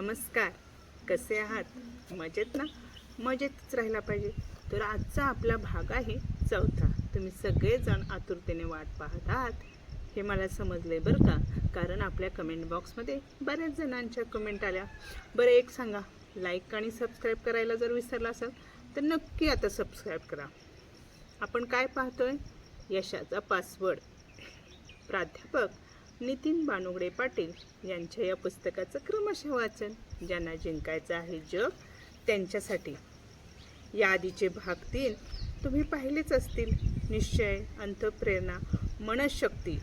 नमस्कार. कसे आहात? मजेत ना? मजेतच राहिला पाहिजे. तर आजचा आपला भाग आहे चौथा. तुम्ही सगळेजण आतुरतेने वाट पाहत आहात हे मला समजले बरं का? कारण आपल्या कमेंट बॉक्समध्ये बऱ्याच जणांच्या कमेंट आल्या. बरं एक सांगा. लाईक आणि सबस्क्राईब करायला जर विसरला असाल तर नक्की आता सबस्क्राईब करा. आपण काय पाहतोय? यशाचा पासवर्ड प्राध्यापक. नितीन बानुगडे पाटील यांच्या या पुस्तकाचं क्रमशः वाचन ज्यांना जिंकायचं आहे जग त्यांच्यासाठी. या आधीचे भाग तीन तुम्ही पाहिलेच असतील. निश्चय अंतप्रेरणा मनशक्ती.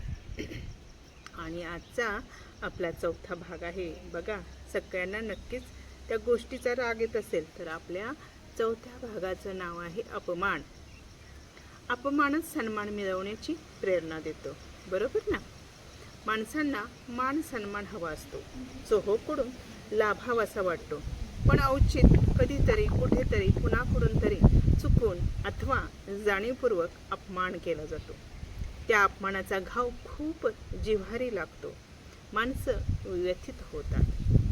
आणि आजचा आपला चौथा भाग आहे. बघा सगळ्यांना नक्कीच त्या गोष्टीचा राग येत असेल तर आपल्या चौथ्या भागाचं नाव आहे अपमान. अपमानच सन्मान मिळवण्याची प्रेरणा देतो. बरोबर ना? माणसांना मान सन्मान हवा असतो. चोहोकडून लाभावासा वाटतो. पण औचित कधीतरी कुठेतरी कुणाकडून तरी चुकून अथवा जाणीवपूर्वक अपमान केला जातो. त्या अपमानाचा घाव खूप जिव्हारी लागतो. माणसं व्यथित होतात.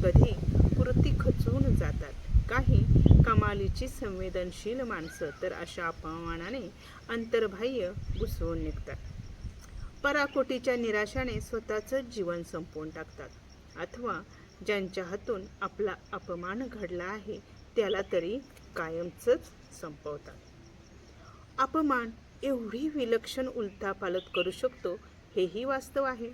कधी कृती खचून जातात. काही कमालीची संवेदनशील माणसं तर अशा अपमानाने अंतर्बाह्य घुसवून निघतात. पराकोटीच्या निराशाने स्वतःचं जीवन संपवून टाकतात. अथवा ज्यांच्या हातून आपला अपमान घडला आहे त्याला तरी कायमचंच संपवतात. अपमान एवढी विलक्षण उलथापालत करू शकतो हेही वास्तव आहे.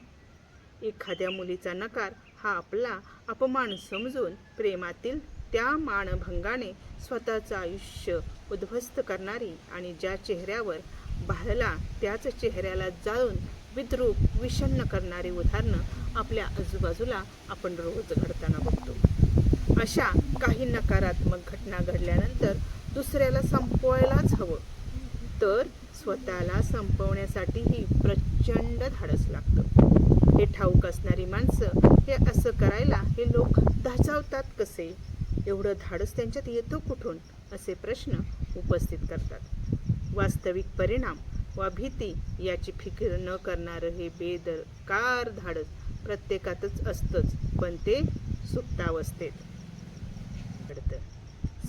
एखाद्या मुलीचा नकार हा आपला अपमान समजून प्रेमातील त्या मानभंगाने स्वतःचं आयुष्य उद्ध्वस्त करणारी आणि ज्या चेहऱ्यावर बाळाला त्याच चेहऱ्याला जाळून विद्रूप विषण्ण करणारी उदाहरणं आपल्या आजूबाजूला आपण रोज घडताना बघतो. अशा काही नकारात्मक घटना घडल्यानंतर दुसऱ्याला संपवायलाच हवं. तर स्वतःला संपवण्यासाठीही प्रचंड धाडस लागतं. हे ठाऊक असणारी माणसं हे असं करायला हे लोक धाचावतात कसे? एवढं धाडस त्यांच्यात येतो कुठून? असे प्रश्न उपस्थित करतात. वास्तविक परिणाम वा भीती याची फिकीर न करणारं हे बेदरकार धाडस प्रत्येकातच असतंच पण ते सुप्तावस्थेत घडतं.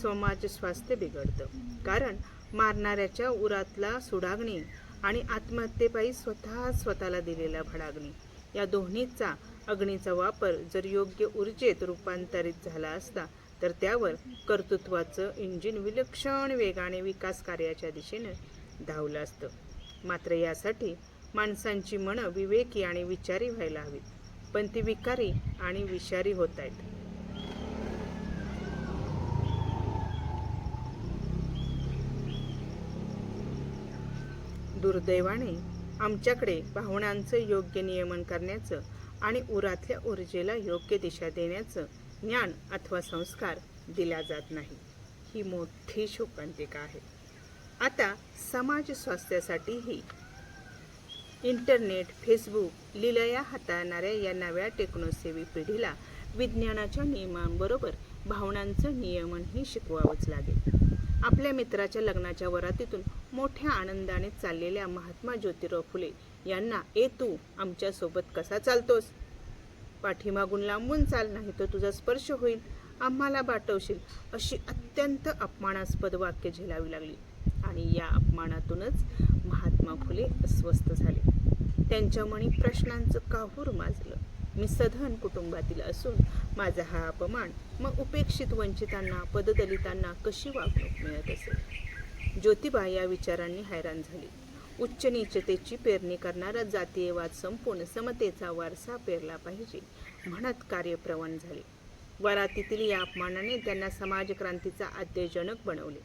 समाज स्वास्थ्य बिघडतं. कारण मारणाऱ्याच्या उरातला सुडागणी आणि आत्महत्येपायी स्वतः स्वतःला दिलेला भडागणी या दोन्हीचा अग्नीचा वापर जर योग्य ऊर्जेत रूपांतरित झाला असता तर त्यावर कर्तृत्वाचं इंजिन विलक्षण वेगाने विकास कार्याच्या दिशेनं धावलं असतं. मात्र यासाठी माणसांची मनं विवेकी आणि विचारी व्हायला हवीत पण ती विकारी आणि विषारी होत आहेत. दुर्दैवाने आमच्याकडे भावनांचं योग्य नियमन करण्याचं आणि उरातल्या ऊर्जेला योग्य दिशा देण्याचं ज्ञान अथवा संस्कार दिला जात नाही. ही मोठी शोकांतिका आहे. आता समाज स्वास्थ्यासाठीही इंटरनेट फेसबुक लिलया हाताळणाऱ्या या नव्या टेक्नोसेवी पिढीला विज्ञानाच्या नियमांबरोबर भावनांचं नियमनही शिकवावंच लागेल. आपल्या मित्राच्या लग्नाच्या वरातीतून मोठ्या आनंदाने चाललेल्या महात्मा ज्योतिराव फुले यांना ए तू आमच्यासोबत कसा चालतोस? पाठीमागून लांबून चाल नाही तर तुझा स्पर्श होईल. आम्हाला बाटवशील. अशी अत्यंत अपमानास्पद वाक्य झेलावी लागली. आणि या अपमानातूनच महात्मा फुले अस्वस्थ झाले. त्यांच्या मणी प्रश्नांचं काहूर माजलं. मी सधन कुटुंबातील असून माझा हा अपमान मग उपेक्षित वंचितांना पददलितांना कशी वागणूक मिळत असेल? ज्योतिबा या विचारांनी हैराण झाली. उच्च नीचतेची पेरणी करणारा जातीयवाद संपून समतेचा वारसा पेरला पाहिजे म्हणत कार्यप्रवण झाले. वरातीतील या अपमानाने त्यांना समाजक्रांतीचा आद्यजनक बनवले.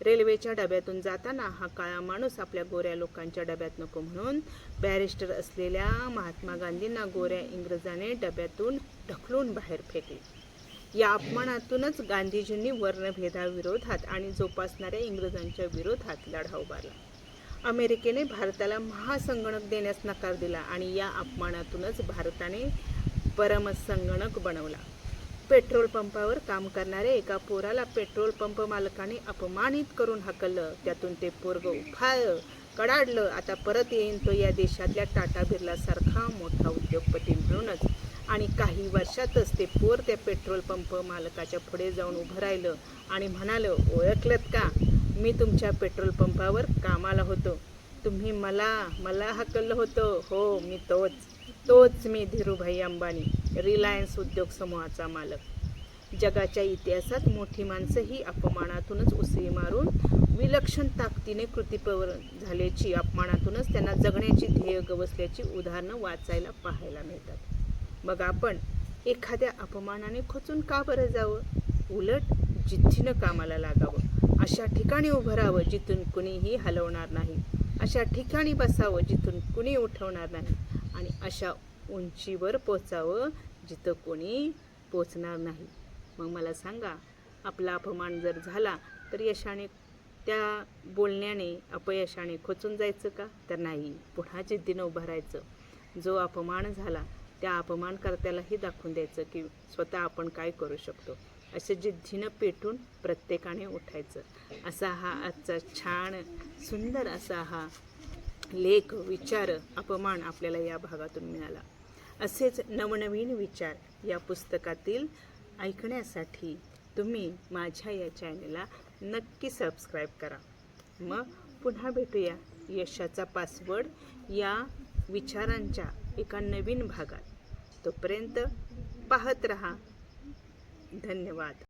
रेल्वेच्या डब्यातून जाताना हा काळा माणूस आपल्या गोऱ्या लोकांच्या डब्यात नको म्हणून बॅरिस्टर असलेल्या महात्मा गांधींना गोऱ्या इंग्रजाने डब्यातून ढकलून बाहेर फेकले. या अपमानातूनच गांधीजींनी वर्णभेदाविरोधात आणि जोपासणाऱ्या इंग्रजांच्या विरोधात लढा उभारला अमेरिकेने भारताला महासंगणक देण्यास नकार दिला आणि या अपमानातूनच भारताने परमसंगणक बनवला. पेट्रोल पंपावर काम करणाऱ्या एका पोराला पेट्रोल पंप मालकाने अपमानित करून हाकललं. त्यातून ते पोरग उफाळलं कडाडलं. आता परत येईन तो या देशातल्या टाटा बिर्लासारखा मोठा उद्योगपती म्हणूनच. आणि काही वर्षातच ते पोर त्या पेट्रोल पंप मालकाच्या पुढे जाऊन उभं राहिलं आणि म्हणालं ओळखलत का? मी तुमच्या पेट्रोल पंपावर कामाला होतो. तुम्ही मला मला हकललं होतं. हो मी तोच तोच मी धीरूभाई अंबानी रिलायन्स उद्योग समूहाचा मालक. जगाच्या इतिहासात मोठी माणसं ही अपमानातूनच उसळी मारून विलक्षण ताकदीने कृतीपवर झाल्याची अपमानातूनच त्यांना जगण्याची ध्येय गवसल्याची उदाहरणं वाचायला पाहायला मिळतात. मग आपण एखाद्या अपमानाने खचून का बरं जावं? उलट जिद्दीनं कामाला लागावं. अशा ठिकाणी उभं राहावं जिथून कुणीही हलवणार नाही. अशा ठिकाणी बसावं जिथून कुणी उठवणार नाही. आणि अशा उंचीवर पोचावं जिथं कोणी पोचणार नाही. मग मला सांगा आपला अपमान जर झाला तर यशाने त्या बोलण्याने अपयशाने खोचून जायचं का? तर नाही. पुन्हा जिद्दीनं उभं राहायचं. जो अपमान झाला त्या अपमानकर्त्यालाही दाखवून द्यायचं की स्वतः आपण काय करू शकतो. असं जिद्दीनं पेटून प्रत्येकाने उठायचं. असा हा आजचा छान सुंदर असा हा लेख विचार अपमान आपल्याला या भागातून मिळाला. असेच नवनवीन विचार या पुस्तकातील ऐकण्यासाठी तुम्ही माझ्या या चॅनलला नक्की सबस्क्राईब करा. मग पुन्हा भेटूया यशाचा पासवर्ड या विचारांच्या एका नवीन भागात. तोपर्यंत पाहत रहा. धन्यवाद.